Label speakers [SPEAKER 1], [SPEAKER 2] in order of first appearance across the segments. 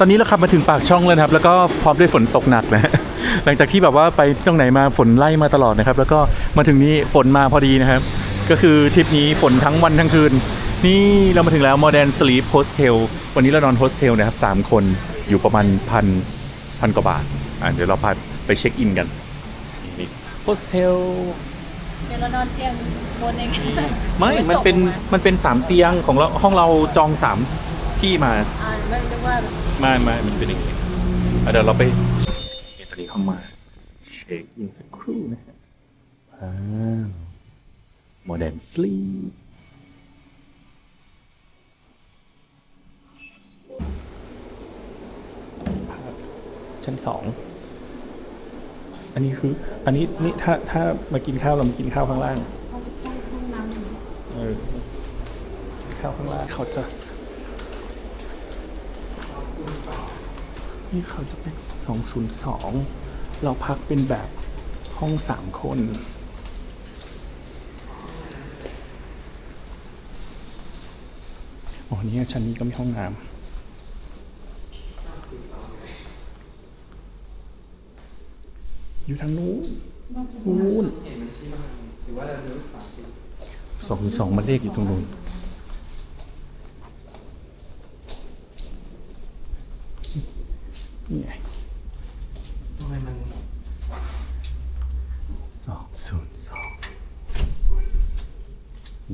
[SPEAKER 1] ตอนนี้เราขับมาถึงปากช่องแล้วนะครับ แล้วก็พร้อมด้วยฝนตกหนักนะ หลังจากที่แบบว่าไปตรงไหนมาฝนไล่มาตลอดนะครับ แล้วก็มาถึงนี้ฝนมาพอดีนะครับ ก็คือทริปนี้ฝนทั้งวันทั้งคืน นี่เรามาถึงแล้ว Modern Sleep Hostel วันนี้เรานอนโฮสเทลนะครับสามคนอยู่ประมาณพันพันกว่าบาท อะเดี๋ยวเราพาไปเช็คอินกันนี่โฮสเทล
[SPEAKER 2] เดี๋ยวเรานอนเตียงบนเอง
[SPEAKER 1] ไม่ มันเป็น มันเป็นสามเตียงของเรา ห้องเราจองสาม ที่มา
[SPEAKER 2] อ่าไม่รู้ว่า
[SPEAKER 1] มามามันเป็นอย่างนี้อะเดี๋ยวเราไปนี่ตอนนี้เข้ามา เช็คอินสักครู่นะฮะว้าวโมเด n ร์นสลีปชั้นสอง อันนี้คือ อันนี้นี่ถ้าถ้ามากินข้าวเรามากินข้าวข้างล่าง
[SPEAKER 2] ห้องห้องห้องน้ำ
[SPEAKER 1] เออข้าวข้างล่างเขาจะ นี่เขาจะเป็นสองศูนย์สองเราพักเป็นแบบห้องสามคนอ๋อเนี่ยชั้นนี้ก็มีห้องน้ำอยู่ทางนู้นนู้น
[SPEAKER 3] เห็นมันชี้มาหรือว่าเราดูสามสิบ
[SPEAKER 1] สองสองมันเลขอยู่ตรงนู้น นี่ไง
[SPEAKER 3] ทำไมมัน
[SPEAKER 1] สองศูนย์สอง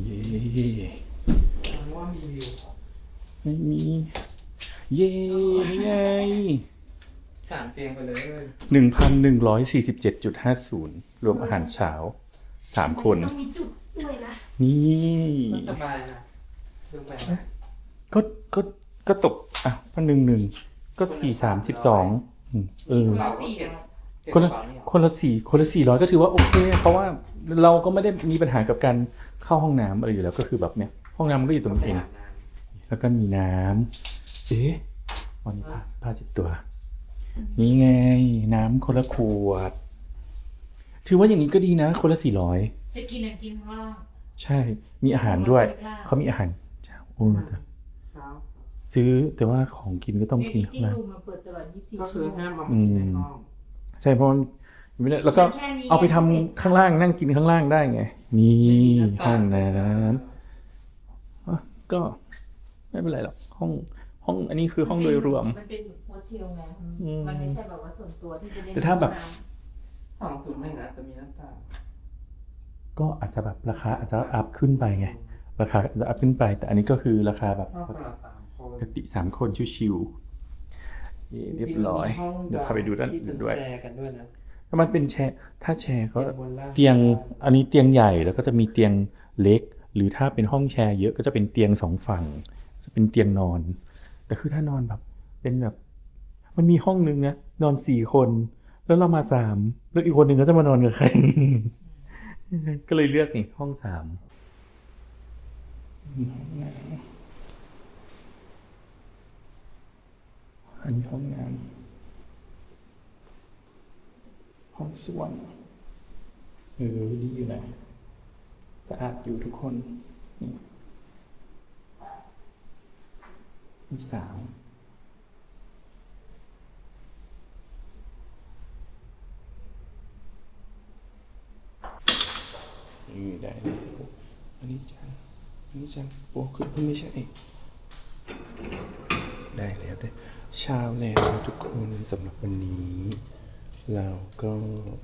[SPEAKER 1] เย้
[SPEAKER 3] มันว่ามีวิว
[SPEAKER 1] ไม่มี เย้นี่ไง
[SPEAKER 3] สามเตียงไปเลย
[SPEAKER 1] หนึ่งพันหนึ่งร้อยสี่สิบเจ็ดจุดห้าศูนย์รวมอาหารเช้าสามคน
[SPEAKER 2] ต้องมีจุดด้วยนะ
[SPEAKER 1] นี่
[SPEAKER 3] สบายนะดูไป
[SPEAKER 1] ก็ก็ก็ตกอะพันหนึ่งหนึ่ง ก็สี่สามสิบสองเออ
[SPEAKER 3] เราสี่เก็บเก็บ
[SPEAKER 1] คนละ
[SPEAKER 3] กระเป๋านี่เหรอ
[SPEAKER 1] คนละสี่คนละสี่ร้อยก็ถือว่าโอเค เพราะว่าเราก็ไม่ได้มีปัญหากับการเข้าห้องน้ำอะไรอยู่แล้วก็คือแบบเนี้ยห้องน้ำมันก็อยู่ตรงนี้เอง แล้วก็มีน้ำเอ๊ะวันนี้ผ้าผ้าเจ็ดตัว นี่ไง น้ำคนละขวด ถือว่าอย่างนี้ก็ดีนะ คนละสี่ร้อย
[SPEAKER 2] จะกินอะไรกินข้างล่าง
[SPEAKER 1] ใช่ มีอาหารด้วย
[SPEAKER 2] ข้างล่าง
[SPEAKER 1] เขามีอาหารเช้าโอ้แต่
[SPEAKER 3] เช้า
[SPEAKER 1] ซื้อแต่ว่าของกินก็ต้องกิน
[SPEAKER 2] ที่
[SPEAKER 1] ข้างล่าง
[SPEAKER 2] รูมมาเปิดตลอด24
[SPEAKER 3] ก็
[SPEAKER 2] ชั่
[SPEAKER 3] คื
[SPEAKER 2] ว
[SPEAKER 3] อ
[SPEAKER 2] โมง
[SPEAKER 3] ห้ามมากินในห้อง
[SPEAKER 1] ใช่เพราะมันไม่ได้แล้วก็
[SPEAKER 2] แค่นี้
[SPEAKER 1] เอาไปทำข้างล่างนั่งกินข้างล่างได้ไง นี่ห้องน้ำอะก็ไม่เป็นไรหรอกห้องห้องอันนี้คือห้องโดยรวม
[SPEAKER 2] มันเป็นโฮเทลไง
[SPEAKER 1] อืม
[SPEAKER 2] มันไม่ใช่แบบว่าส่วนตัวที่จะได้
[SPEAKER 1] แต่ถ้าแบบ
[SPEAKER 3] สองศูนย์หนึ่งอาจจะมีหน้าต่าง
[SPEAKER 1] ก็อาจจะแบบราคาอาจจะอัพขึ้นไปไง ราคาอาจจะอัพขึ้นไป แต่อันนี้ก็คือราคาแบบ
[SPEAKER 3] ห้องสำหรับสามคน
[SPEAKER 1] ปกติสามคนชิวๆนี่เรียบร้อย
[SPEAKER 3] ห้อง
[SPEAKER 1] เดี๋ยวพาไปดูด้าน
[SPEAKER 3] ที่
[SPEAKER 1] อื่
[SPEAKER 3] เป็นน
[SPEAKER 1] ด้วย
[SPEAKER 3] แชร์กันด้วยนะ
[SPEAKER 1] ถ้ามันเป็นแชร์ ถ้าแชร์ก็
[SPEAKER 3] เตียงบนล่าง
[SPEAKER 1] เตียง อันนี้เตียงใหญ่แล้วก็จะมีเตียงเล็ก หรือถ้าเป็นห้องแชร์เยอะก็จะเป็นเตียงสองฝั่ง จะเป็นเตียงนอน แต่คือถ้านอนแบบ เป็นแบบ มันมีห้องนึงนะนอนสี่คน แล้วเรามาสามแล้วอีกคนหนึ่งก็จะมานอนกับใคร ก็เลยเลือกนี่ห้องสาม อันนี้ห้องน้ำห้องส้วมเออดีอยู่นะสะอาดอยู่ทุกคนนี่มีสาวนี่ได้อันนี้จังอันนี้จังโอ้คือไม่ใช่ ได้แล้วเช้าแล้วทุกคนสำหรับวันนี้ เราก็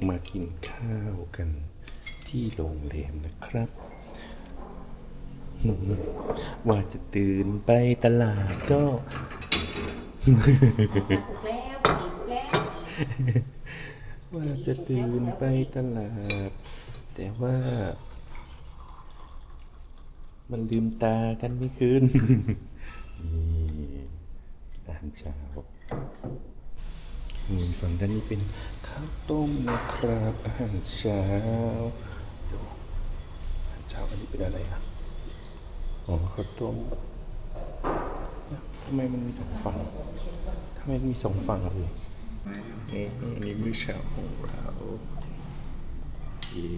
[SPEAKER 1] มากินข้าวกันที่โรงแรมนะครับ ว่าจะตื่นไปตลาดก็
[SPEAKER 2] ว่า
[SPEAKER 1] จะตื่นไปตลาด แต่ว่า มันลืมตากันไม่คืนนีาหารเช้าฝั่งด้านนี้เป็นข้าวต้มนะครับอาหารเช้าดูอาหารเช้าอันนี้เป็นอะไรอะอ๋อข้าวต้มทำไมมันมีสองฝั่งทำไมมันมีสองฝั่งเลยนี่อันนี้มื้อเช้าของเราเย้